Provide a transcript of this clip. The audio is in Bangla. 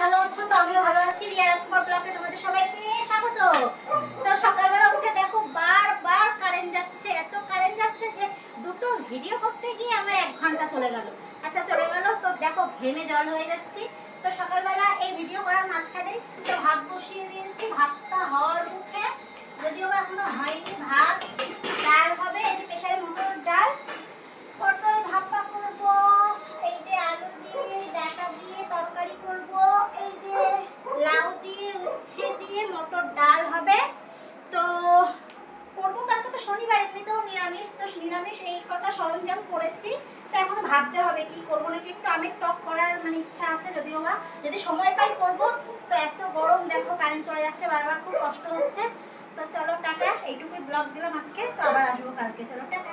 ভালো তো আমিও ভালো আছি। রিয়া রাজকুমার ব্লগে তোমাদের সবাইকে স্বাগত। ভিডিও করতে গিয়ে আমার এক ঘণ্টা চলে গেল। আচ্ছা চলে গেল। তো দেখো, ঘেমে জল হয়ে যাচ্ছি। তো সকালবেলা এই ভিডিও করার মাঝখানে তো ভাত বসিয়ে দিয়েছি। ভাতটা হওয়ার মুখে যদিও বা এখনও হয়নি তো সেই কথা সরঞ্জাম করেছি, তো এখনও ভাবতে হবে কি করব? নাকি একটু আমের টক করার মানে ইচ্ছা আছে যদিও বা। যদি সময় পাই করব, তো এত গরম দেখো কারেন্ট চলে যাচ্ছে, বারবার খুব কষ্ট হচ্ছে। তো চলো টাটা, এইটুকুই ব্লগ দিলাম আজকে, তো আবার আসব কালকে। চলো, টাটা।